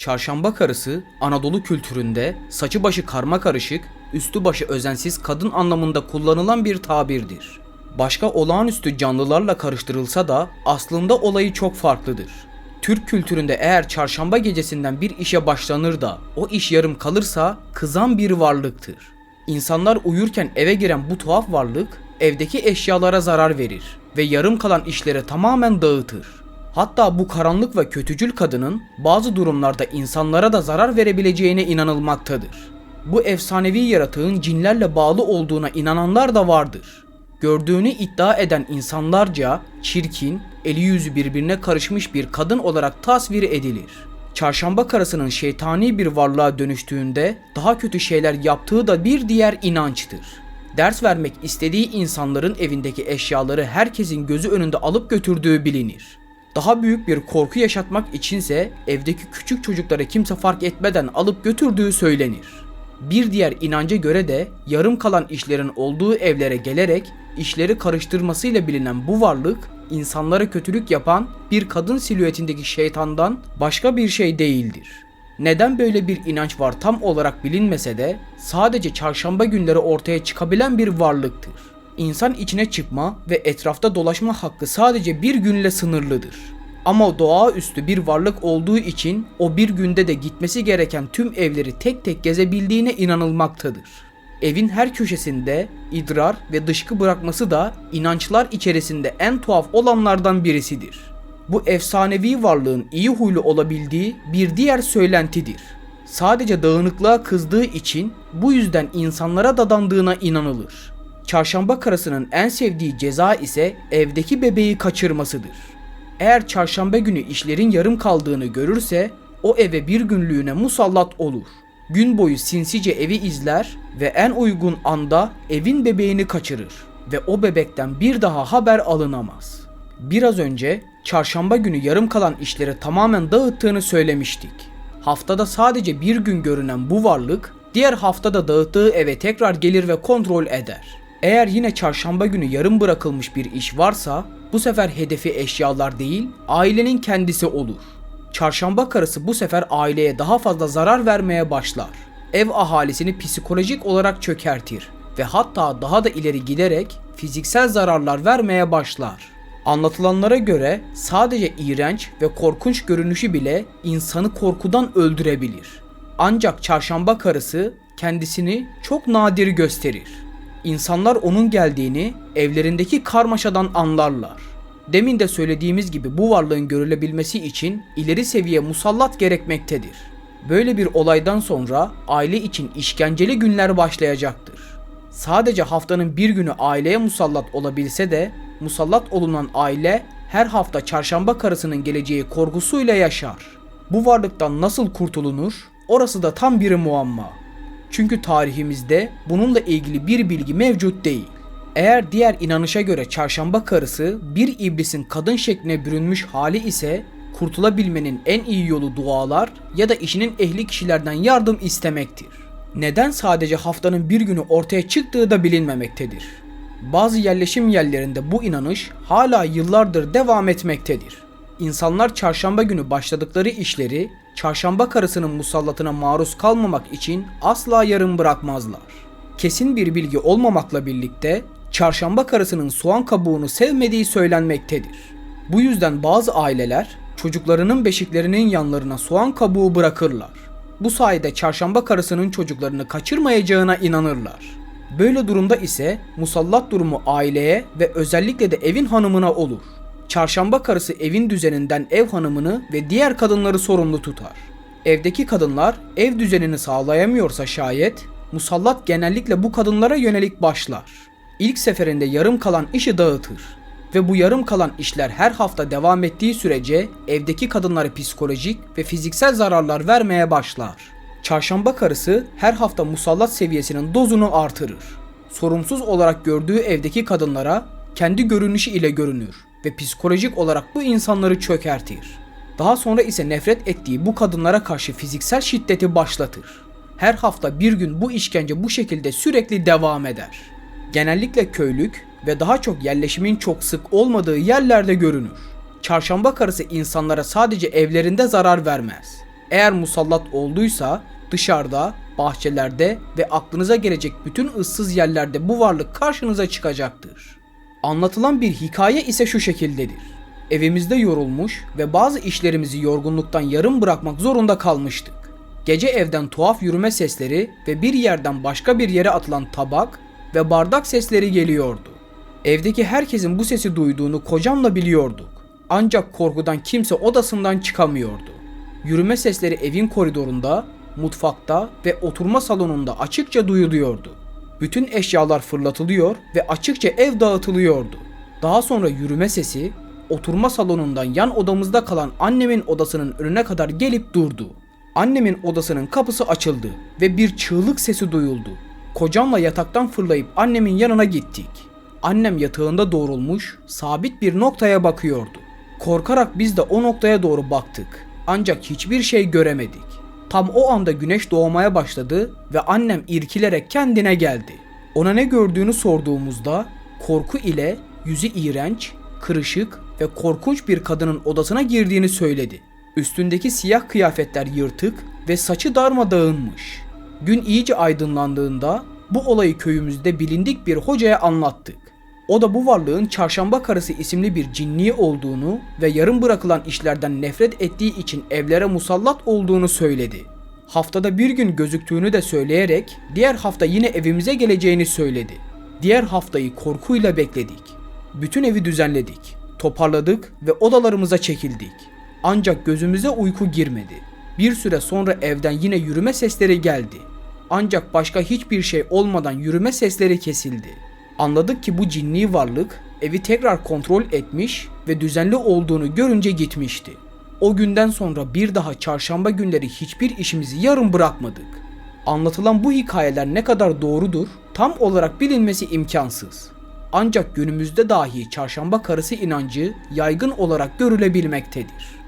Çarşamba karısı Anadolu kültüründe saçı başı karma karışık, üstü başı özensiz kadın anlamında kullanılan bir tabirdir. Başka olağanüstü canlılarla karıştırılsa da aslında olayı çok farklıdır. Türk kültüründe eğer çarşamba gecesinden bir işe başlanır da o iş yarım kalırsa kızan bir varlıktır. İnsanlar uyurken eve giren bu tuhaf varlık evdeki eşyalara zarar verir ve yarım kalan işleri tamamen dağıtır. Hatta bu karanlık ve kötücül kadının bazı durumlarda insanlara da zarar verebileceğine inanılmaktadır. Bu efsanevi yaratığın cinlerle bağlı olduğuna inananlar da vardır. Gördüğünü iddia eden insanlarca çirkin, eli yüzü birbirine karışmış bir kadın olarak tasvir edilir. Çarşamba karısının şeytani bir varlığa dönüştüğünde daha kötü şeyler yaptığı da bir diğer inançtır. Ders vermek istediği insanların evindeki eşyaları herkesin gözü önünde alıp götürdüğü bilinir. Daha büyük bir korku yaşatmak içinse evdeki küçük çocukları kimse fark etmeden alıp götürdüğü söylenir. Bir diğer inanca göre de yarım kalan işlerin olduğu evlere gelerek işleri karıştırmasıyla bilinen bu varlık insanlara kötülük yapan bir kadın silüetindeki şeytandan başka bir şey değildir. Neden böyle bir inanç var tam olarak bilinmese de sadece çarşamba günleri ortaya çıkabilen bir varlıktır. İnsan içine çıkma ve etrafta dolaşma hakkı sadece bir günle sınırlıdır. Ama doğaüstü bir varlık olduğu için o bir günde de gitmesi gereken tüm evleri tek tek gezebildiğine inanılmaktadır. Evin her köşesinde idrar ve dışkı bırakması da inançlar içerisinde en tuhaf olanlardan birisidir. Bu efsanevi varlığın iyi huylu olabildiği bir diğer söylentidir. Sadece dağınıklığa kızdığı için bu yüzden insanlara dadandığına inanılır. Çarşamba karısının en sevdiği ceza ise evdeki bebeği kaçırmasıdır. Eğer çarşamba günü işlerin yarım kaldığını görürse o eve bir günlüğüne musallat olur. Gün boyu sinsice evi izler ve en uygun anda evin bebeğini kaçırır ve o bebekten bir daha haber alınamaz. Biraz önce çarşamba günü yarım kalan işleri tamamen dağıttığını söylemiştik. Haftada sadece bir gün görünen bu varlık diğer haftada dağıttığı eve tekrar gelir ve kontrol eder. Eğer yine çarşamba günü yarım bırakılmış bir iş varsa bu sefer hedefi eşyalar değil ailenin kendisi olur. Çarşamba karısı bu sefer aileye daha fazla zarar vermeye başlar. Ev ahalisini psikolojik olarak çökertir ve hatta daha da ileri giderek fiziksel zararlar vermeye başlar. Anlatılanlara göre sadece iğrenç ve korkunç görünüşü bile insanı korkudan öldürebilir. Ancak çarşamba karısı kendisini çok nadir gösterir. İnsanlar onun geldiğini evlerindeki karmaşadan anlarlar. Demin de söylediğimiz gibi bu varlığın görülebilmesi için ileri seviye musallat gerekmektedir. Böyle bir olaydan sonra aile için işkenceli günler başlayacaktır. Sadece haftanın bir günü aileye musallat olabilse de musallat olunan aile her hafta çarşamba karısının geleceği korkusuyla yaşar. Bu varlıktan nasıl kurtulunur? Orası da tam bir muamma. Çünkü tarihimizde bununla ilgili bir bilgi mevcut değil. Eğer diğer inanışa göre çarşamba karısı bir iblisin kadın şekline bürünmüş hali ise kurtulabilmenin en iyi yolu dualar ya da işinin ehli kişilerden yardım istemektir. Neden sadece haftanın bir günü ortaya çıktığı da bilinmemektedir. Bazı yerleşim yerlerinde bu inanış hala yıllardır devam etmektedir. İnsanlar çarşamba günü başladıkları işleri çarşamba karısının musallatına maruz kalmamak için asla yarım bırakmazlar. Kesin bir bilgi olmamakla birlikte çarşamba karısının soğan kabuğunu sevmediği söylenmektedir. Bu yüzden bazı aileler çocuklarının beşiklerinin yanlarına soğan kabuğu bırakırlar. Bu sayede çarşamba karısının çocuklarını kaçırmayacağına inanırlar. Böyle durumda ise musallat durumu aileye ve özellikle de evin hanımına olur. Çarşamba karısı evin düzeninden ev hanımını ve diğer kadınları sorumlu tutar. Evdeki kadınlar ev düzenini sağlayamıyorsa şayet musallat genellikle bu kadınlara yönelik başlar. İlk seferinde yarım kalan işi dağıtır ve bu yarım kalan işler her hafta devam ettiği sürece evdeki kadınlara psikolojik ve fiziksel zararlar vermeye başlar. Çarşamba karısı her hafta musallat seviyesinin dozunu artırır. Sorumsuz olarak gördüğü evdeki kadınlara kendi görünüşü ile görünür ve psikolojik olarak bu insanları çökertir. Daha sonra ise nefret ettiği bu kadınlara karşı fiziksel şiddeti başlatır. Her hafta bir gün bu işkence bu şekilde sürekli devam eder. Genellikle köylük ve daha çok yerleşimin çok sık olmadığı yerlerde görünür. Çarşamba karısı insanlara sadece evlerinde zarar vermez. Eğer musallat olduysa dışarıda, bahçelerde ve aklınıza gelecek bütün ıssız yerlerde bu varlık karşınıza çıkacaktır. Anlatılan bir hikaye ise şu şekildedir. Evimizde yorulmuş ve bazı işlerimizi yorgunluktan yarım bırakmak zorunda kalmıştık. Gece evden tuhaf yürüme sesleri ve bir yerden başka bir yere atılan tabak ve bardak sesleri geliyordu. Evdeki herkesin bu sesi duyduğunu kocamla biliyorduk. Ancak korkudan kimse odasından çıkamıyordu. Yürüme sesleri evin koridorunda, mutfakta ve oturma salonunda açıkça duyuluyordu. Bütün eşyalar fırlatılıyor ve açıkça ev dağıtılıyordu. Daha sonra yürüme sesi oturma salonundan yan odamızda kalan annemin odasının önüne kadar gelip durdu. Annemin odasının kapısı açıldı ve bir çığlık sesi duyuldu. Kocamla yataktan fırlayıp annemin yanına gittik. Annem yatağında doğrulmuş, sabit bir noktaya bakıyordu. Korkarak biz de o noktaya doğru baktık. Ancak hiçbir şey göremedik. Tam o anda güneş doğmaya başladı ve annem irkilerek kendine geldi. Ona ne gördüğünü sorduğumuzda korku ile yüzü iğrenç, kırışık ve korkunç bir kadının odasına girdiğini söyledi. Üstündeki siyah kıyafetler yırtık ve saçı darmadağınmış. Gün iyice aydınlandığında bu olayı köyümüzde bilindik bir hocaya anlattık. O da bu varlığın çarşamba karısı isimli bir cinni olduğunu ve yarım bırakılan işlerden nefret ettiği için evlere musallat olduğunu söyledi. Haftada bir gün gözüktüğünü de söyleyerek diğer hafta yine evimize geleceğini söyledi. Diğer haftayı korkuyla bekledik. Bütün evi düzenledik, toparladık ve odalarımıza çekildik. Ancak gözümüze uyku girmedi. Bir süre sonra evden yine yürüme sesleri geldi. Ancak başka hiçbir şey olmadan yürüme sesleri kesildi. Anladık ki bu cinni varlık evi tekrar kontrol etmiş ve düzenli olduğunu görünce gitmişti. O günden sonra bir daha çarşamba günleri hiçbir işimizi yarım bırakmadık. Anlatılan bu hikayeler ne kadar doğrudur tam olarak bilinmesi imkansız. Ancak günümüzde dahi çarşamba karısı inancı yaygın olarak görülebilmektedir.